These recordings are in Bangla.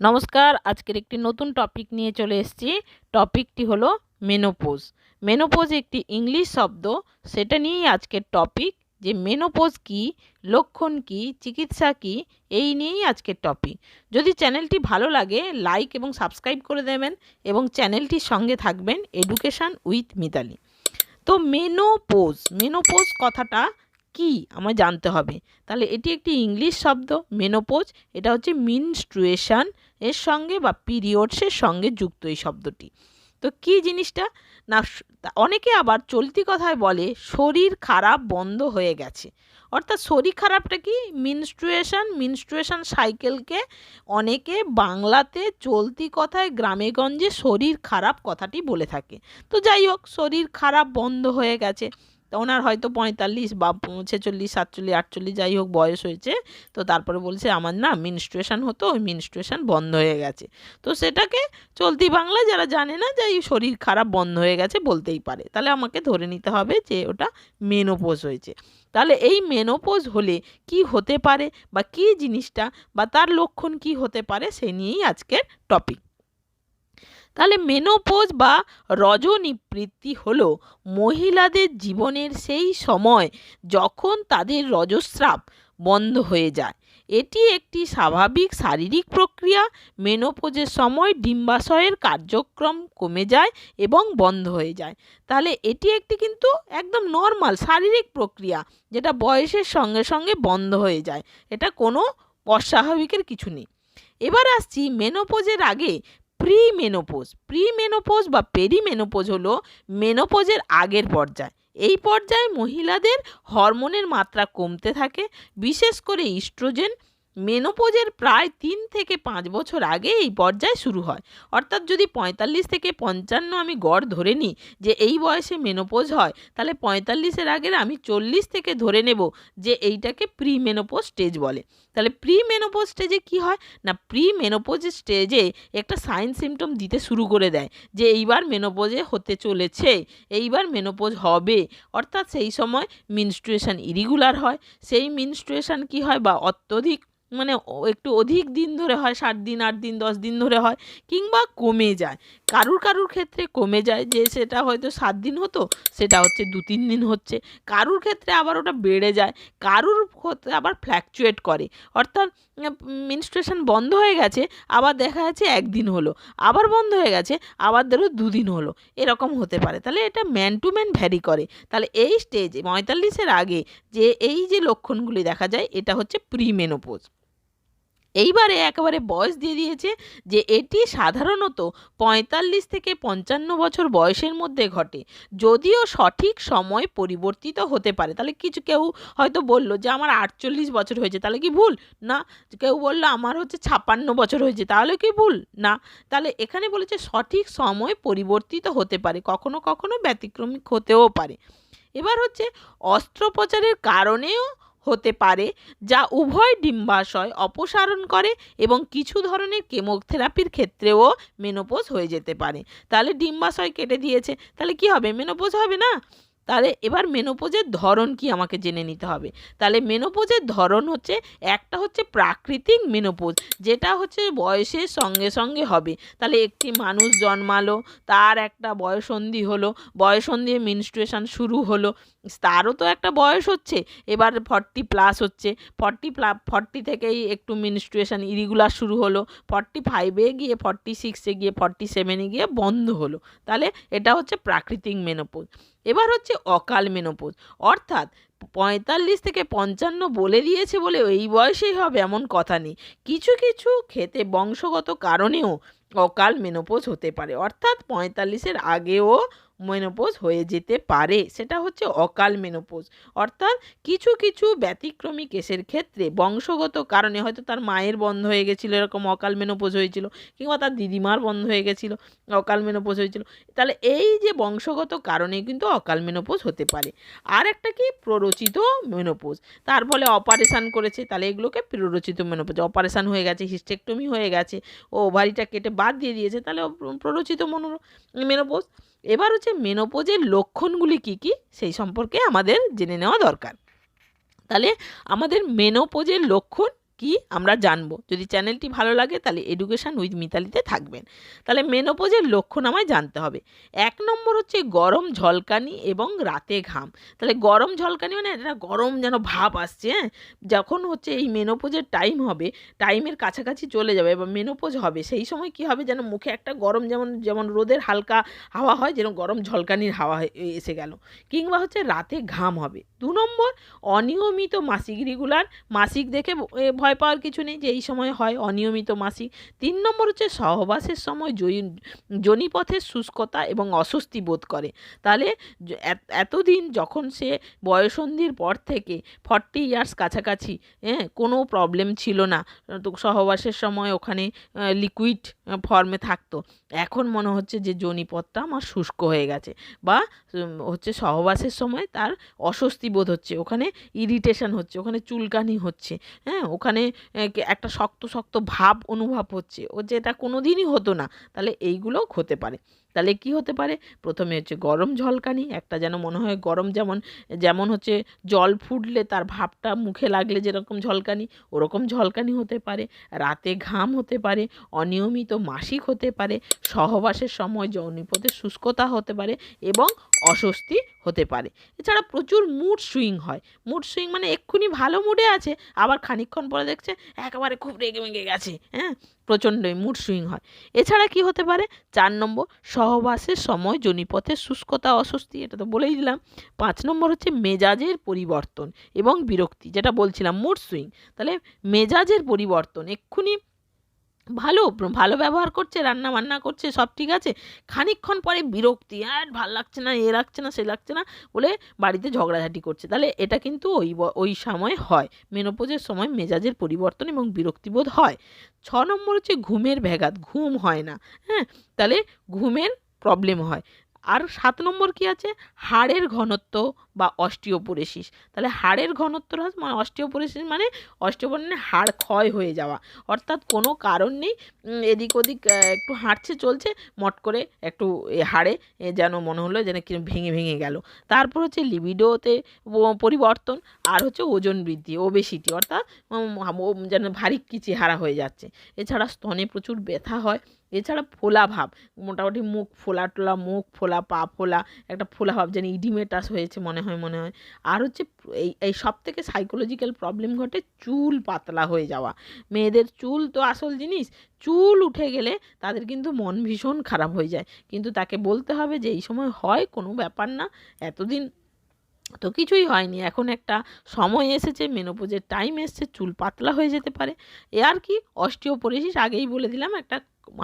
নমস্কার, আজকের একটি নতুন টপিক নিয়ে চলে এসেছি। টপিকটি হলো মেনোপোজ মেনোপোজ একটি ইংলিশ শব্দ, সেটা নিয়েই আজকের টপিক যে মেনোপোজ কি, লক্ষণ কি, চিকিৎসা কি, এই নিয়েই আজকের টপিক যদি চ্যানেলটি ভালো লাগে লাইক এবং সাবস্ক্রাইব করে দেবেন এবং চ্যানেলটির সঙ্গে থাকবেন এডুকেশান উইথ মিতালি তো মেনোপোজ মেনোপোজ কথাটা কি আমায় জানতে হবে? তাহলে এটি একটি ইংলিশ শব্দ মেনোপোজ এটা হচ্ছে মিনস্ট্রুয়েশন এর সঙ্গে বা পিরিয়ডসের সঙ্গে যুক্ত এই শব্দটি। তো কি জিনিসটা? না অনেকে আবার চলতি কথায় বলে শরীর খারাপ বন্ধ হয়ে গেছে। অর্থাৎ শরীর খারাপটা কি? মিনস্ট্রুয়েশন মিনস্ট্রুয়েশন সাইকেলকে অনেকে বাংলাতে চলতি কথায় গ্রামেগঞ্জে শরীর খারাপ কথাটি বলে থাকে। তো যাই হোক, শরীর খারাপ বন্ধ হয়ে গেছে। তো ওনার হয়তো পঁয়তাল্লিশ বা ছেচল্লিশ, সাতচল্লিশ, আটচল্লিশ যাই হোক বয়স হয়েছে। তো তারপরে বলছে, আমার না মিনস্ট্রুয়েশন হতো, ওই মিনস্ট্রুয়েশন বন্ধ হয়ে গেছে। তো সেটাকে চলতি বাংলা যারা জানে না যে এই শরীর খারাপ বন্ধ হয়ে গেছে বলতেই পারে। তাহলে আমাকে ধরে নিতে হবে যে ওটা মেনোপোজ হয়েছে। তাহলে এই মেনোপোজ হলে কি হতে পারে বা কী জিনিসটা বা তার লক্ষণ কি হতে পারে, সে নিয়েই আজকের টপিক তাহলে মেনোপোজ বা রজনিবৃত্তি হলো মহিলাদের জীবনের সেই সময় যখন তাদের রজস্রাব বন্ধ হয়ে যায়। এটি একটি স্বাভাবিক শারীরিক প্রক্রিয়া, মেনোপোজের সময় ডিম্বাশয়ের কার্যক্রম কমে যায় এবং বন্ধ হয়ে যায়। তাহলে এটি একটি কিন্তু একদম নর্মাল শারীরিক প্রক্রিয়া, যেটা বয়সের সঙ্গে সঙ্গে বন্ধ হয়ে যায়। এটা কোনো অস্বাভাবিকের কিছু নেই। এবার আসছি মেনোপোজের আগে প্রি মেনোপোজ প্রি মেনোপোজ বা পেরি মেনোপোজ হলো মেনোপোজের আগের পর্যায়। এই পর্যায়ে মহিলাদের হরমোনের মাত্রা কমতে থাকে, বিশেষ করে ইস্ট্রোজেন মেনোপোজের প্রায় তিন থেকে পাঁচ বছর আগে এই পর্যায় শুরু হয়। অর্থাৎ যদি পঁয়তাল্লিশ থেকে পঞ্চান্ন আমি গড় ধরে নিই যে এই বয়সে মেনোপোজ হয়, তাহলে পঁয়তাল্লিশের আগের আমি চল্লিশ থেকে ধরে নেব যে এইটাকে প্রি মেনোপোজ স্টেজ বলে। তাহলে প্রি মেনোপোজ স্টেজে কি হয়? না প্রি মেনোপোজ স্টেজে একটা সাইন সিমটম দিতে শুরু করে দেয় যে এইবার মেনোপোজে হতে চলেছে, এইবার মেনোপোজ হবে। অর্থাৎ সেই সময় মিনস্ট্রুয়েশন ইরিগুলার হয়। সেই মিনস্ট্রুয়েশন কি হয়? বা অত্যধিক মানে একটু অধিক দিন ধরে হয়, সাত দিন, আট দিন, দশ দিন ধরে হয় কিংবা কমে যায়। কারুর কারুর ক্ষেত্রে কমে যায় যে সেটা হয়তো সাত দিন হতো, সেটা হচ্ছে দু, তিন দিন হচ্ছে। কারুর ক্ষেত্রে আবার ওটা বেড়ে যায়, কারুর আবার ফ্ল্যাকচুয়েট করে। অর্থাৎ মিনিস্ট্রেশন বন্ধ হয়ে গেছে, আবার দেখা যাচ্ছে একদিন হলো। আবার বন্ধ হয়ে গেছে, আবার ধরো দুদিন হলো। এরকম হতে পারে। তাহলে এটা ম্যান টু ম্যান ভ্যারি করে। তাহলে এই স্টেজ পঁয়তাল্লিশের আগে যে এই যে লক্ষণগুলি দেখা যায়, এটা হচ্ছে প্রিমেনোপোজ এইবারে একেবারে বয়স দিয়ে দিয়েছে যে এটি সাধারণত পঁয়তাল্লিশ থেকে পঞ্চান্ন বছর বয়সের মধ্যে ঘটে। যদিও সঠিক সময় পরিবর্তিত হতে পারে। তাহলে কিছু কেউ হয়তো বলল যে আমার আটচল্লিশ বছর হয়েছে, তাহলে কি ভুল? না, কেউ বলল আমার হচ্ছে ছাপ্পান্ন বছর হয়েছে, তাহলে কি ভুল? না। তাহলে এখানে বলেছে সঠিক সময় পরিবর্তিত হতে পারে, কখনো কখনো ব্যতিক্রমিক হতেও পারে। এবার হচ্ছে অস্ত্রোপচারের কারণেও হতে পারে, যা উভয় ডিম্বাশয় অপসারণ করে এবং কিছু ধরনের কেমোথেরাপির ক্ষেত্রেও মেনোপোজ হয়ে যেতে পারে। তাহলে ডিম্বাশয় কেটে দিয়েছে, তাহলে কি হবে? মেনোপোজ হবে না? তাহলে এবার মেনোপোজের ধরন কি আমাকে জেনে নিতে হবে? তাহলে মেনোপোজের ধরন হচ্ছে, একটা হচ্ছে প্রাকৃতিক মেনোপোজ যেটা হচ্ছে বয়সের সঙ্গে সঙ্গে হবে। তাহলে একটি মানুষ জন্মালো, তার একটা বয়সন্ধি হলো, বয়সন্ধি মিনস্ট্রুয়েশন শুরু হলো, তারও তো একটা বয়স হচ্ছে, এবার ফর্টি প্লাস হচ্ছে ফর্টি প্লা ফর্টি থেকেই একটু মিনস্ট্রুয়েশন ইরিগুলার শুরু হলো ফর্টি ফাইভে গিয়ে ফর্টি সিক্সে গিয়ে ফর্টি সেভেনে গিয়ে বন্ধ হলো। তাহলে এটা হচ্ছে প্রাকৃতিক মেনোপোজ এবার হচ্ছে অকাল মেনোপোজ। অর্থাৎ পঁয়তাল্লিশ থেকে পঞ্চান্ন বলে দিয়েছে বলে এই বয়সেই হবে এমন কথা নেই। কিছু কিছু ক্ষেতে বংশগত কারণেও অকাল মেনোপোজ হতে পারে। অর্থাৎ পঁয়তাল্লিশের আগেও মেনোপোজ হয়ে যেতে পারে। সেটা হচ্ছে অকাল মেনোপোজ অর্থাৎ কিছু কিছু ব্যতিক্রমী কেসের ক্ষেত্রে বংশগত কারণে হয়তো তার মায়ের বন্ধ হয়ে গেছিল, এরকম অকাল মেনোপোজ হয়েছিল, কিংবা তার দিদিমার বন্ধ হয়ে গেছিল, অকাল মেনোপোজ হয়েছিল। তাহলে এই যে বংশগত কারণে কিন্তু অকাল মেনোপোজ হতে পারে। আর একটা কি? প্ররোচিত মেনোপোজ তার ফলে অপারেশান করেছে, তাহলে এগুলোকে প্ররোচিত মেনোপোজ অপারেশান হয়ে গেছে হিস্টেকটমি হয়ে গেছে, ও ওভারিটা কেটে বাদ দিয়ে দিয়েছে, তাহলে প্ররোচিত মনো মেনোপোজ এবার হচ্ছে মেনোপোজের লক্ষণগুলি কি কি? সেই সম্পর্কে আমাদের জেনে নেওয়া দরকার। তাহলে আমাদের মেনোপোজের লক্ষণ কি আমরা জানব। যদি চ্যানেলটি ভালো লাগে তাহলে এডুকেশান উইথ মিতালিতে থাকবেন। তাহলে মেনোপোজের লক্ষণ আমায় জানতে হবে। এক নম্বর হচ্ছে গরম ঝলকানি এবং রাতে ঘাম। তাহলে গরম ঝলকানি মানে একটা গরম যেন ভাব আসছে হ্যাঁ? যখন হচ্ছে এই মেনোপোজের টাইম হবে, টাইমের কাছাকাছি চলে যাবে বা মেনোপোজ হবে, সেই সময় কি হবে যেন মুখে একটা গরম যেমন যেমন রোদের হালকা হাওয়া হয়, যেন গরম ঝলকানির হাওয়া এসে গেল। কিংবা হচ্ছে রাতে ঘাম হবে। দু নম্বর অনিয়মিত মাসিক রেগুলার মাসিক দেখে ভ- এ ভয় পাওয়ার কিছু নেই যে এই সময় হয় অনিয়মিত মাসিক। তিন নম্বর হচ্ছে সহবাসের সময় যোনিপথের শুষ্কতা এবং অস্বস্তি বোধ করে। তাহলে এত- এতদিন যখন সে বয়সন্ধির পর থেকে ফর্টি ইয়ার্স কাছাকাছি হ্যাঁ কোনো প্রবলেম ছিল না। তো সহবাসের সময় ওখানে লিকুইড ফর্মে থাকতো। এখন মনে হচ্ছে যে যোনিপথটা আমার শুষ্ক হয়ে গেছে বা হচ্ছে সহবাসের সময় তার অস্বস্তি বোধ হচ্ছে, ওখানে ইরিটেশন হচ্ছে, ওখানে চুলকানি হচ্ছে হ্যাঁ ওখানে কে- একটা শক্ত শক্ত ভাব অনুভব হচ্ছে। ও যেটা কোনো দিনই হতো না, তাহলে এইগুলোও হতে পারে। তাহলে কি হতে পারে? প্রথমে হচ্ছে গরম ঝলকানি, একটা যেন মনে হয় গরম যেমন যেমন হচ্ছে জল ফুটলে তার ভাবটা মুখে লাগলে যেরকম ঝলকানি, ওরকম ঝলকানি হতে পারে। রাতে ঘাম হতে পারে, অনিয়মিত মাসিক হতে পারে, সহবাসের সময় যৌনিপথে শুষ্কতা হতে পারে এবং অস্বস্তি হতে পারে। এছাড়া প্রচুর মুড সুইং হয়। মুড সুইং মানে এক্ষুনি ভালো মুডে আছে, আবার খানিকক্ষণ পরে দেখছে একেবারে খুব রেগে মেগে গেছে হ্যাঁ? প্রচণ্ডই মুড সুইং হয়। এছাড়া কি হতে পারে? চার নম্বর, সহবাসের সময় জনিপথের শুষ্কতা, অস্বস্তি, এটা তো বলেই দিলাম। পাঁচ নম্বর হচ্ছে মেজাজের পরিবর্তন এবং বিরক্তি, যেটা বলছিলাম মুড সুইং তাহলে মেজাজের পরিবর্তন, এক্ষুনি ভালো ভালো ব্যবহার করছে রান্না বান্না করছে, সব ঠিক আছে, খানিকক্ষণ পরে বিরক্তি, আর ভালো লাগছে না, এ লাগছে না, সে লাগছে না, বলে বাড়িতে ঝগড়াঝাটি করছে। তাহলে এটা কিন্তু ওই ওই সময় হয়, মেনোপোজের সময় মেজাজের পরিবর্তন এবং বিরক্তিবোধ হয়। ছ নম্বর হচ্ছে ঘুমের ব্যাঘাত, ঘুম হয় না হ্যাঁ তাহলে ঘুমের প্রবলেম হয়। আর সাত নম্বর কি আছে? হাড়ের ঘনত্ব বা অস্টিওপোরেসিস তাহলে হাড়ের ঘনত্ব হ্রাস মানে অস্টিওপোরেসিস মানে অস্টিওপোর মানে হাড় ক্ষয় হয়ে যাওয়া। অর্থাৎ কোনো কারণ নেই এদিক ওদিক একটু হাঁটছে, চলছে, মট করে একটু হাড়ে যেন মনে হলো যেন কি ভেঙে ভেঙে গেল। তারপর হচ্ছে লিবিডোতে পরিবর্তন আর হচ্ছে ওজন বৃদ্ধি ওবেসিটি অর্থাৎ যেন ভারী কি চেহারা হয়ে যাচ্ছে। এছাড়া স্তনে প্রচুর ব্যথা হয়, এছাড়া ফোলা ভাব, মোটামুটি মুখ ফোলা টোলা মুখ ফোলা, পা ফোলা, একটা ফোলা ভাব, যেন ইডিমেটাস হয়েছে মনে হয়, মনে হয়। আর হচ্ছে এই এই সব থেকে সাইকোলজিক্যাল প্রবলেম ঘটে চুল পাতলা হয়ে যাওয়া। মেয়েদের চুল তো আসল জিনিস, চুল উঠে গেলে তাদের কিন্তু মন ভীষণ খারাপ হয়ে যায়। কিন্তু তাকে বলতে হবে যে, এই সময় হয়, কোনো ব্যাপার না, এতদিন তো কিছুই হয়নি, এখন একটা সময় এসেছে মেনোপোজের টাইম এসছে, চুল পাতলা হয়ে যেতে পারে। এ আর কি, অস্টিওপোরেসিস আগেই বলে দিলাম, একটা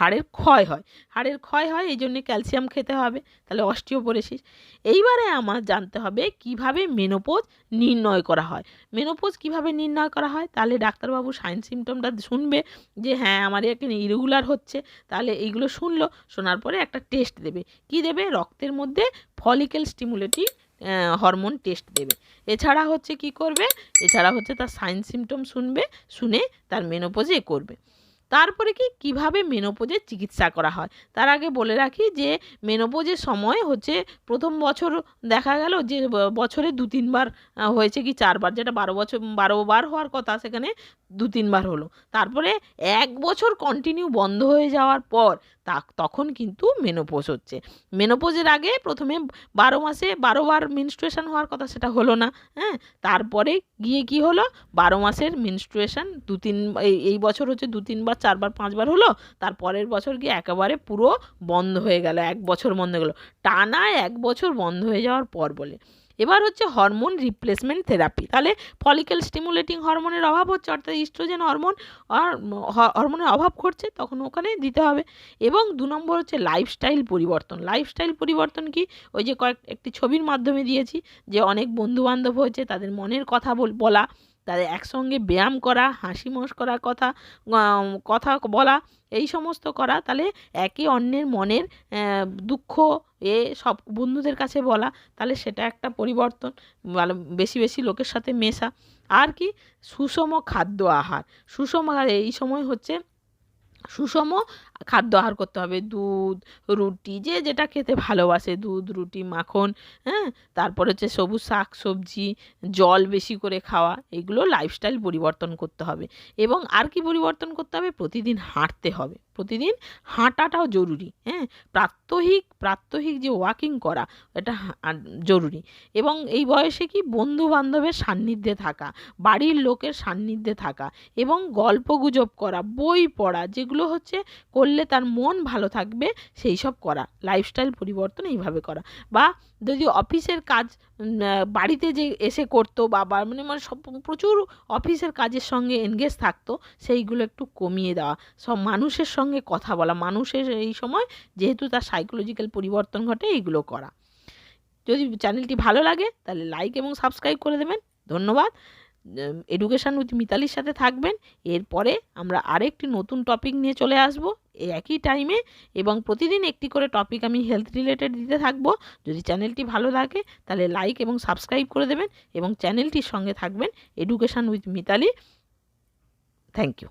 হাড়ের ক্ষয় হয়। হাড়ের ক্ষয় হয়, এই জন্যে ক্যালসিয়াম খেতে হবে, তাহলে অস্টিওপোরেসিস এইবারে আমার জানতে হবে কীভাবে মেনোপোজ নির্ণয় করা হয়। মেনোপোজ কীভাবে নির্ণয় করা হয়? তাহলে ডাক্তারবাবু সাইন সিমটমটা শুনবে যে হ্যাঁ আমার এখানে ইরেগুলার হচ্ছে, তাহলে এইগুলো শুনলো, শোনার পরে একটা টেস্ট দেবে। কি দেবে? রক্তের মধ্যে ফলিকেল স্টিমুলেটিং হরমোন টেস্ট দেবে। এছাড়া হচ্ছে কি করবে? এছাড়া হচ্ছে তার সাইন সিমটম শুনবে, শুনে তার মেনোপোজে করবে। তারপরে কি, কীভাবে মেনোপোজের চিকিৎসা করা হয়? তার আগে বলে রাখি যে, মেনোপোজের সময় হচ্ছে প্রথম বছর দেখা গেল যে বছরে দু তিনবার হয়েছে কি চারবার। যেটা বারো বছর বারোবার হওয়ার কথা সেখানে দু তিনবার হলো। তারপরে এক বছর কন্টিনিউ বন্ধ হয়ে যাওয়ার পর তা তখন কিন্তু মেনোপোজ হচ্ছে। মেনোপোজের আগে প্রথমে বারো মাসে বারো বার মিনস্ট্রুয়েশন হওয়ার কথা সেটা হলো না হ্যাঁ? তারপরে গিয়ে কি হলো? বারো মাসের মিনস্ট্রুয়েশন দু তিন এই এই বছর হচ্ছে দু তিনবার চারবার পাঁচবার হলো তার পরের বছর গিয়ে একেবারে পুরো বন্ধ হয়ে গেল, এক বছর বন্ধ হয়ে গেলো। টানা এক বছর বন্ধ হয়ে যাওয়ার পর বলে। এবার হচ্ছে হরমোন রিপ্লেসমেন্ট থেরাপি তাহলে ফলিক্যাল স্টিমুলেটিং হরমোনের অভাব হচ্ছে, অর্থাৎ ইস্ট্রোজেন হরমোন হরমোনের অভাব ঘটছে, তখন ওখানে দিতে হবে। এবং দু নম্বর হচ্ছে লাইফস্টাইল পরিবর্তন। লাইফস্টাইল পরিবর্তন কি? ওই যে কয়েক, একটি ছবির মাধ্যমে দিয়েছি, যে অনেক বন্ধুবান্ধব হয়েছে, তাদের মনের কথা বলা। তাদের একসঙ্গে ব্যায়াম করা, হাসি মস্করা কথা কথা বলা, এই সমস্ত করা, তাহলে একে অন্যের মনের দুঃখ এ সব বন্ধুদের কাছে বলা, তাহলে সেটা একটা পরিবর্তন বেশি বেশি লোকের সাথে মেশা। আর কি? সুষম খাদ্য আহার। সুষম আহার এই সময় হচ্ছে সুষম খাদ্য আহার করতে হবে। দুধ, রুটি, যে যেটা খেতে ভালোবাসে, দুধ, রুটি, মাখন হ্যাঁ? তারপর হচ্ছে সবুজ শাক, সবজি, জল বেশি করে খাওয়া, এগুলো লাইফস্টাইল পরিবর্তন করতে হবে। এবং আর কি পরিবর্তন করতে হবে? প্রতিদিন হাঁটতে হবে। প্রতিদিন হাঁটাটাও জরুরি হ্যাঁ? প্রাত্যহিক প্রাত্যহিক যে ওয়াকিং করা, এটা জরুরি। এবং এই বয়সে কি বন্ধু বান্ধবের সান্নিধ্যে থাকা, বাড়ির লোকের সান্নিধ্যে থাকা এবং গল্প গুজব করা, বই পড়া, যেগুলো হচ্ছে তার মন ভালো থাকবে, সেই সব করা। লাইফস্টাইল পরিবর্তন এইভাবে করা। বা যদি অফিসের কাজ বাড়িতে যে এসে করতো বা- মানে মানে সব প্রচুর অফিসের কাজের সঙ্গে এনগেজ থাকতো, সেইগুলো একটু কমিয়ে দেওয়া। সব মানুষের সঙ্গে কথা বলা। মানুষের এই সময় যেহেতু তার সাইকোলজিক্যাল পরিবর্তন ঘটে, এইগুলো করা। যদি চ্যানেলটি ভালো লাগে, তাহলে লাইক এবং সাবস্ক্রাইব করে দেবেন। ধন্যবাদ। এডুকেশান উইথ মিতালির সাথে থাকবেন। এরপরে আমরা আরেকটি নতুন টপিক নিয়ে চলে আসব। একই টাইমে এবং প্রতিদিন একটি করে টপিক আমি হেলথ রিলেটেড দিতে থাকব। যদি চ্যানেলটি ভালো লাগে, তাহলে লাইক এবং সাবস্ক্রাইব করে দেবেন এবং চ্যানেলটির সঙ্গে থাকবেন education with Mitali thank you